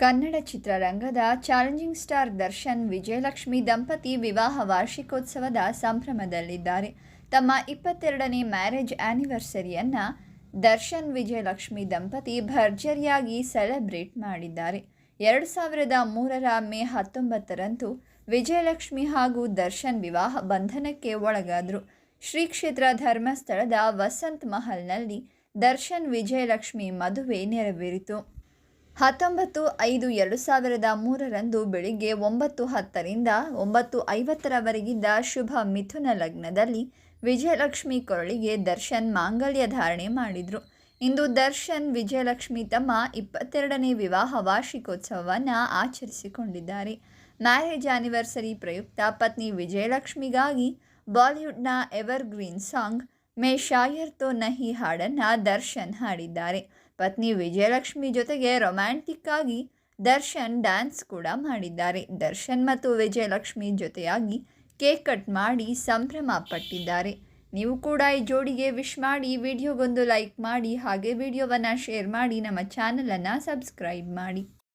ಕನ್ನಡ ಚಿತ್ರರಂಗದ challenging star Darshan Vijayalakshmi ದಂಪತಿ ವಿವಾಹ ವಾರ್ಷಿಕೋತ್ಸವದ ಸಂಭ್ರಮದಲ್ಲಿದ್ದಾರೆ. ತಮ್ಮ ಇಪ್ಪತ್ತೆರಡನೇ ಮ್ಯಾರೇಜ್ ಆ್ಯನಿವರ್ಸರಿಯನ್ನು ದರ್ಶನ್ ವಿಜಯಲಕ್ಷ್ಮಿ ದಂಪತಿ ಭರ್ಜರಿಯಾಗಿ ಸೆಲೆಬ್ರೇಟ್ ಮಾಡಿದ್ದಾರೆ. ಎರಡು ಸಾವಿರದ ಮೂರರ ಮೇ ಹತ್ತೊಂಬತ್ತರಂದು ವಿಜಯಲಕ್ಷ್ಮಿ ಹಾಗೂ ದರ್ಶನ್ ವಿವಾಹ ಬಂಧನಕ್ಕೆ ಒಳಗಾದರು. ಶ್ರೀ ಕ್ಷೇತ್ರ ಧರ್ಮಸ್ಥಳದ ವಸಂತ್ ಮಹಲ್ನಲ್ಲಿ ದರ್ಶನ್ ವಿಜಯಲಕ್ಷ್ಮಿ ಮದುವೆ ನೆರವೇರಿತು. ಹತ್ತೊಂಬತ್ತು ಐದು ಎರಡು ಸಾವಿರದ ಮೂರರಂದು ಬೆಳಿಗ್ಗೆ ಒಂಬತ್ತು ಹತ್ತರಿಂದ ಒಂಬತ್ತು ಐವತ್ತರವರೆಗಿದ್ದ ಶುಭ ಮಿಥುನ ಲಗ್ನದಲ್ಲಿ ವಿಜಯಲಕ್ಷ್ಮಿ ಕೊರಳಿಗೆ ದರ್ಶನ್ ಮಾಂಗಲ್ಯ ಧಾರಣೆ ಮಾಡಿದರು. ಇಂದು ದರ್ಶನ್ ವಿಜಯಲಕ್ಷ್ಮಿ ತಮ್ಮ ಇಪ್ಪತ್ತೆರಡನೇ ವಿವಾಹ ವಾರ್ಷಿಕೋತ್ಸವವನ್ನು ಆಚರಿಸಿಕೊಂಡಿದ್ದಾರೆ. ಮ್ಯಾರೇಜ್ ಆನಿವರ್ಸರಿ ಪ್ರಯುಕ್ತ ಪತ್ನಿ ವಿಜಯಲಕ್ಷ್ಮಿಗಾಗಿ ಬಾಲಿವುಡ್ನ ಎವರ್ಗ್ರೀನ್ ಸಾಂಗ್ ಮೇ ಶಾಯರ್ ತೋ ನಹಿ ಹಾಡನ್ನು ದರ್ಶನ್ ಹಾಡಿದ್ದಾರೆ. ಪತ್ನಿ ವಿಜಯಲಕ್ಷ್ಮಿ ಜೊತೆಗೆ ರೊಮ್ಯಾಂಟಿಕ್ ಆಗಿ ದರ್ಶನ್ ಡ್ಯಾನ್ಸ್ ಕೂಡ ಮಾಡಿದ್ದಾರೆ. ದರ್ಶನ್ ಮತ್ತು ವಿಜಯಲಕ್ಷ್ಮಿ ಜೊತೆಯಾಗಿ ಕೇಕ್ ಕಟ್ ಮಾಡಿ ಸಂಭ್ರಮ ಪಟ್ಟಿದ್ದಾರೆ. ನೀವು ಕೂಡ ಈ ಜೋಡಿಗೆ ವಿಶ್ ಮಾಡಿ ವಿಡಿಯೋಗೊಂದು ಲೈಕ್ ಮಾಡಿ ಹಾಗೆ ವಿಡಿಯೋವನ್ನು ಶೇರ್ ಮಾಡಿ ನಮ್ಮ ಚಾನಲನ್ನು ಸಬ್ಸ್ಕ್ರೈಬ್ ಮಾಡಿ.